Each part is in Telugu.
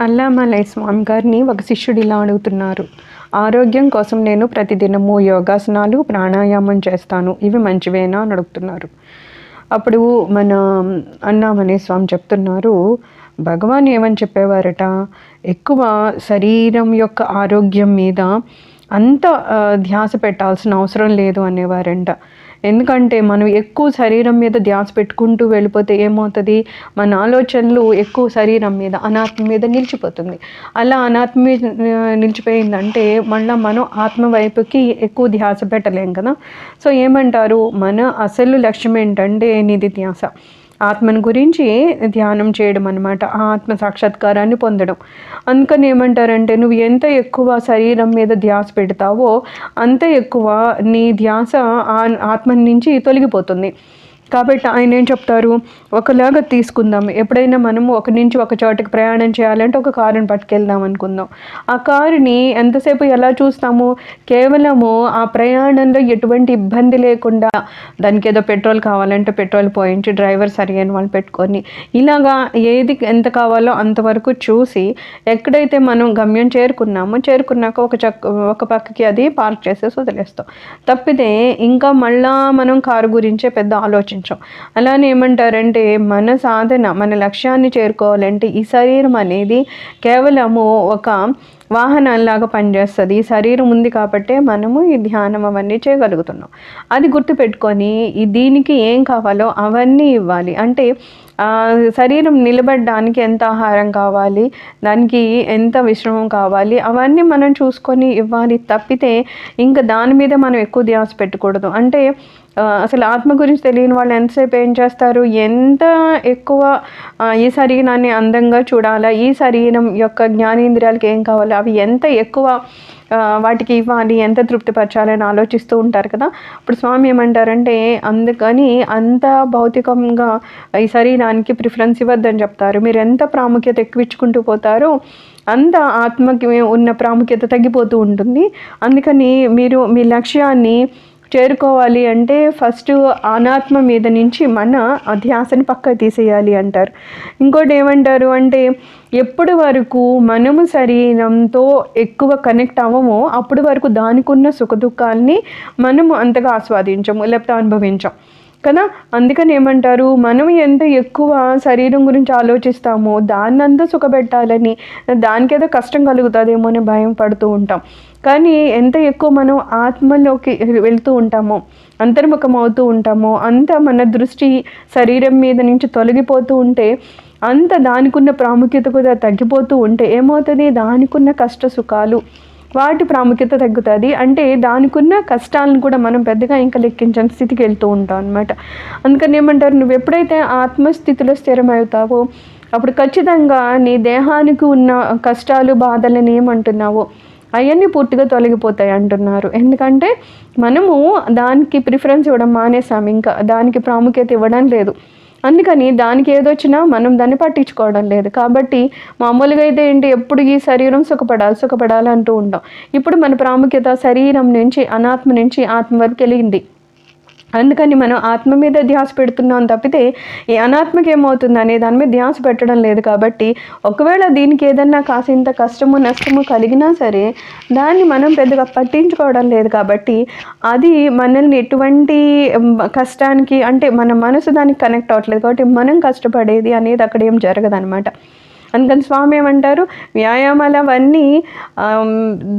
అల్లామలై స్వామి గారిని ఒక శిష్యుడు ఇలా అడుగుతున్నారు. ఆరోగ్యం కోసం నేను ప్రతిదినము యోగాసనాలు ప్రాణాయామం చేస్తాను. ఇవి మంచివేనా అని అడుగుతున్నారు. అప్పుడు మన అన్నామనే స్వామి చెప్తున్నారు భగవాన్ ఏమని చెప్పేవారట? ఎక్కువ శరీరం యొక్క ఆరోగ్యం మీద అంత ధ్యాస పెట్టాల్సిన అవసరం లేదు అనేవారంట. ఎందుకంటే మనం ఎక్కువ శరీరం మీద ధ్యాస పెట్టుకుంటూ వెళ్ళిపోతే ఏమవుతుంది? మన ఆలోచనలు ఎక్కువ శరీరం మీద అనాత్మ మీద నిలిచిపోతుంది. అలా అనాత్మ నిలిచిపోయిందంటే మళ్ళీ మనం ఆత్మ వైపుకి ఎక్కువ ధ్యాస పెట్టలేం కదా? సో ఏమంటారు? మన అసలు లక్ష్యం ఏంటంటే నిధి ధ్యాస. ఆత్మను గురించి ధ్యానం చేయడం అనమాట ఆ ఆత్మ సాక్షాత్కారాన్ని పొందడం. అందుకని ఏమంటారంటే నువ్వు ఎంత ఎక్కువ శరీరం మీద ధ్యాస పెడతావో అంత ఎక్కువ నీ ధ్యాస ఆ ఆత్మ నుంచి తొలగిపోతుంది. కాబట్టి ఆయన ఏం చెప్తారు? ఒకలాగా తీసుకుందాం. ఎప్పుడైనా మనము ఒక నుంచి ఒక చోటకి ప్రయాణం చేయాలంటే ఒక కారుని పట్టుకెళ్దాం అనుకుందాం. ఆ కారుని ఎంతసేపు ఎలా చూస్తాము? కేవలము ఆ ప్రయాణంలో ఎటువంటి ఇబ్బంది లేకుండా దానికి ఏదో పెట్రోల్ కావాలంటే పెట్రోల్ పోయించి డ్రైవర్ సరైన వాళ్ళు పెట్టుకొని ఇలాగా ఏది ఎంత కావాలో అంతవరకు చూసి ఎక్కడైతే మనం గమ్యం చేరుకున్నామో చేరుకున్నాక ఒక చక్క ఒక పక్కకి అది పార్క్ చేసేసి వదిలేస్తాం. తప్పితే ఇంకా మళ్ళా మనం కారు గురించే పెద్ద ఆలోచన ఆలోచించాం. అలానే ఏమంటారంటే మన సాధన మన లక్ష్యాన్ని చేరుకోవాలంటే ఈ శరీరం అనేది కేవలము ఒక వాహనంలాగా పనిచేస్తుంది. ఈ శరీరం ఉంది కాబట్టే మనము ఈ ధ్యానం అవన్నీ చేయగలుగుతున్నాం. అది గుర్తుపెట్టుకొని ఈ దీనికి ఏం కావాలో అవన్నీ ఇవ్వాలి. అంటే శరీరం నిలబడడానికి ఎంత ఆహారం కావాలి దానికి ఎంత విశ్రమం కావాలి అవన్నీ మనం చూసుకొని ఇవ్వాలి తప్పితే ఇంకా దాని మీద మనం ఎక్కువ ధ్యాస పెట్టకూడదు. అంటే అసలు ఆత్మ గురించి తెలియని వాళ్ళు ఎంతసేపు ఏం చేస్తారు? ఎంత ఎక్కువ ఈ శరీరాన్ని అందంగా చూడాలా? ఈ శరీరం యొక్క జ్ఞానేంద్రియాలకి ఏం కావాలో? అవి ఎంత ఎక్కువ వాటికి ఇవ్వాలి? ఎంత తృప్తిపరచాలని ఆలోచిస్తూ ఉంటారు కదా? ఇప్పుడు స్వామి ఏమంటారంటే అందుకని అంత భౌతికంగా ఈ శరీరానికి ప్రిఫరెన్స్ ఇవ్వద్దని చెప్తారు. మీరు ఎంత ప్రాముఖ్యత ఎక్కువించుకుంటూ పోతారో అంత ఆత్మకి ఉన్న ప్రాముఖ్యత తగ్గిపోతూ ఉంటుంది. అందుకని మీరు మీ లక్ష్యాన్ని చేరుకోవాలి అంటే ఫస్ట్ అనాత్మ మీద నుంచి మన ధ్యాసని పక్క తీసేయాలి అంటారు. ఇంకోటి ఏమంటారు అంటే ఎప్పటి వరకు మనము శరీరంతో ఎక్కువ కనెక్ట్ అవ్వమో అప్పటి వరకు దానికి ఉన్న సుఖదుఖాల్ని మనము అంతగా ఆస్వాదించము లేకపోతే అనుభవించాం. కదా? అందుకని ఏమంటారు? మనం ఎంత ఎక్కువ శరీరం గురించి ఆలోచిస్తామో దాన్నంతా సుఖపెట్టాలని దానికేదో కష్టం కలుగుతుందేమో అని భయం పడుతూ ఉంటాం. కానీ ఎంత ఎక్కువ మనం ఆత్మలోకి వెళ్తూ ఉంటామో అంతర్ముఖం అవుతూ ఉంటామో అంత మన దృష్టి శరీరం మీద నుంచి తొలగిపోతూ ఉంటే అంత దానికున్న ప్రాముఖ్యత కూడా తగ్గిపోతూ ఉంటే ఏమవుతుంది? దానికున్న కష్ట సుఖాలు వాటి ప్రాముఖ్యత తగ్గుతుంది. అంటే దానికున్న కష్టాలను కూడా మనం పెద్దగా ఇంకా లెక్కించని స్థితికి వెళ్తూ ఉంటాం అనమాట అందుకని ఏమంటారు? నువ్వు ఎప్పుడైతే ఆత్మస్థితిలో స్థిరమవుతావో అప్పుడు ఖచ్చితంగా నీ దేహానికి ఉన్న కష్టాలు బాధలను ఏమంటున్నావో అవన్నీ పూర్తిగా తొలగిపోతాయి అంటున్నారు. ఎందుకంటే మనము దానికి ప్రిఫరెన్స్ ఇవ్వడం మానేసాం. ఇంకా దానికి ప్రాముఖ్యత ఇవ్వడం లేదు. అందుకని దానికి ఏదొచ్చినా మనం దాన్ని పట్టించుకోవడం లేదు. కాబట్టి మామూలుగా అయితే ఏంటి ఎప్పుడు ఈ శరీరం సుఖపడాలి సుఖపడాలి అంటూ ఉంటాం ఇప్పుడు మన ప్రాముఖ్యత శరీరం నుంచి అనాత్మ నుంచి ఆత్మ వరకు వెళ్ళింది అందుకని మనం ఆత్మ మీద ధ్యాస పెడుతున్నాం తప్పితే ఈ అనాత్మకి ఏమవుతుంది అనే దాని మీద ధ్యాస పెట్టడం లేదు కాబట్టి ఒకవేళ దీనికి ఏదన్నా కాసింత కష్టము నష్టము కలిగినా సరే దాన్ని మనం పెద్దగా పట్టించుకోవడం లేదు కాబట్టి అది మనల్ని ఎటువంటి కష్టానికి అంటే మన మనసు దానికి కనెక్ట్ అవ్వట్లేదు కాబట్టి మనం కష్టపడేది అనేది అక్కడ ఏం జరగదనమాట అందుకని స్వామి ఏమంటారు వ్యాయామాలు అవన్నీ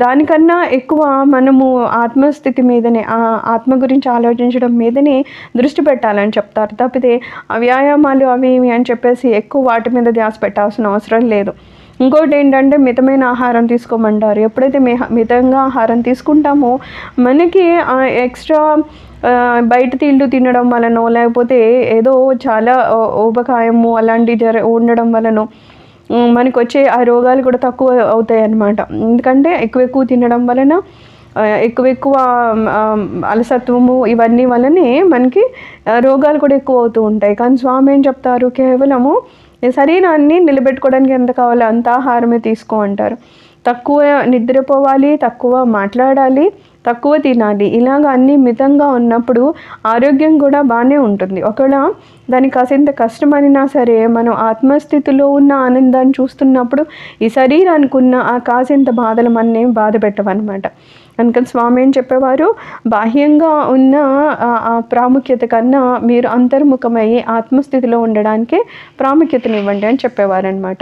దానికన్నా ఎక్కువ మనము ఆత్మస్థితి మీదనే ఆ ఆత్మ గురించి ఆలోచించడం మీదనే దృష్టి పెట్టాలని చెప్తారు. తప్పితే ఆ వ్యాయామాలు అవి ఇవి అని చెప్పేసి ఎక్కువ వాటి మీద ధ్యాస పెట్టాల్సిన అవసరం లేదు. ఇంకోటి ఏంటంటే మితమైన ఆహారం తీసుకోమంటారు. ఎప్పుడైతే మిహ మితంగా ఆహారం తీసుకుంటామో మనకి ఎక్స్ట్రా బయట తిండి తినడం వలనో లేకపోతే ఏదో చాలా ఊబకాయము అలాంటి జర ఉండడం వలనో మనకు వచ్చే ఆ రోగాలు కూడా తక్కువ అవుతాయి అన్నమాట ఎందుకంటే ఎక్కువ ఎక్కువ తినడం వలన ఎక్కువ ఎక్కువ అలసత్వము ఇవన్నీ వలనే మనకి రోగాలు కూడా ఎక్కువ అవుతూ ఉంటాయి. కానీ స్వామి ఏం చెప్తారు? కేవలము శరీరాన్ని నిలబెట్టుకోవడానికి ఎంత కావాలో అంత ఆహారమే తీసుకో అంటారు. తక్కువ నిద్రపోవాలి తక్కువ మాట్లాడాలి తక్కువ తినాలి. ఇలాగ అన్నీ మితంగా ఉన్నప్పుడు ఆరోగ్యం కూడా బాగానే ఉంటుంది. ఒకవేళ దానికి కాసింత కష్టమైనా సరే మనం ఆత్మస్థితిలో ఉన్న ఆనందాన్ని చూస్తున్నప్పుడు ఈ శరీరానికి ఉన్న ఆ కాసింత బాధలు మననేం బాధ పెట్టవన్నమాట అందుకని స్వామి ఏం చెప్పేవారు? బాహ్యంగా ఉన్న ఆ- ప్రాముఖ్యత కన్నా మీరు అంతర్ముఖమయ్యి ఆత్మస్థితిలో ఉండడానికి ప్రాముఖ్యతనివ్వండి అని చెప్పేవారు అనమాట